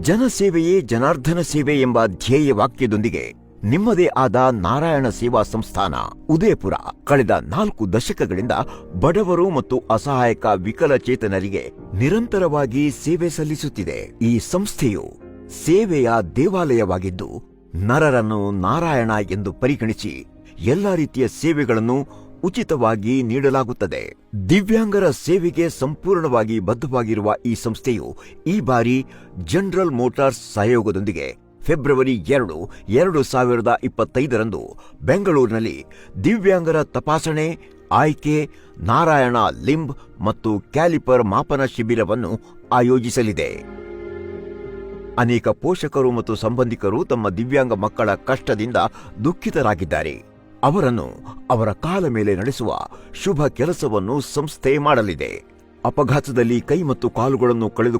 ಜನಸೇವೆಯೇ ಜನಾರ್ಧನ ಸೇವೆ ಎಂಬ ಧ್ಯೇಯ ವಾಕ್ಯದೊಂದಿಗೆ ನಿಮ್ಮದೇ ಆದ ನಾರಾಯಣ ಸೇವಾ ಸಂಸ್ಥಾನ ಉದಯಪುರ. ಕಳೆದ ನಾಲ್ಕು ದಶಕಗಳಿಂದ ಬಡವರು ಮತ್ತು ಅಸಹಾಯಕ ವಿಕಲಚೇತನರಿಗೆ ನಿರಂತರವಾಗಿ ಸೇವೆ ಸಲ್ಲಿಸುತ್ತಿದೆ. ಈ ಸಂಸ್ಥೆಯು ಸೇವೆಯ ದೇವಾಲಯವಾಗಿದ್ದು, ನರರನ್ನು ನಾರಾಯಣ ಎಂದು ಪರಿಗಣಿಸಿ ಎಲ್ಲ ರೀತಿಯ ಸೇವೆಗಳನ್ನು ಉಚಿತವಾಗಿ ನೀಡಲಾಗುತ್ತದೆ. ದಿವ್ಯಾಂಗರ ಸೇವೆಗೆ ಸಂಪೂರ್ಣವಾಗಿ ಬದ್ಧವಾಗಿರುವ ಈ ಸಂಸ್ಥೆಯು ಈ ಬಾರಿ ಜನರಲ್ ಮೋಟಾರ್ಸ್ ಸಹಯೋಗದೊಂದಿಗೆ ಫೆಬ್ರವರಿ ಎರಡು ಎರಡು ಸಾವಿರದ ಇಪ್ಪತ್ತೈದರಂದು ಬೆಂಗಳೂರಿನಲ್ಲಿ ದಿವ್ಯಾಂಗರ ತಪಾಸಣೆ, ಆಯ್ಕೆ, ನಾರಾಯಣ ಲಿಂಬ್ ಮತ್ತು ಕ್ಯಾಲಿಪರ್ ಮಾಪನ ಶಿಬಿರವನ್ನು ಆಯೋಜಿಸಲಿದೆ. ಅನೇಕ ಪೋಷಕರು ಮತ್ತು ಸಂಬಂಧಿಕರು ತಮ್ಮ ದಿವ್ಯಾಂಗ ಮಕ್ಕಳ ಕಷ್ಟದಿಂದ ದುಃಖಿತರಾಗಿದ್ದಾರೆ. ಅವರನ್ನು ಅವರ ಕಾಲ ಮೇಲೆ ನಡೆಸುವ ಶುಭ ಕೆಲಸವನ್ನು ಸಂಸ್ಥೆ ಮಾಡಲಿದೆ. ಅಪಘಾತದಲ್ಲಿ ಕೈ ಮತ್ತು ಕಾಲುಗಳನ್ನು ಕಳೆದು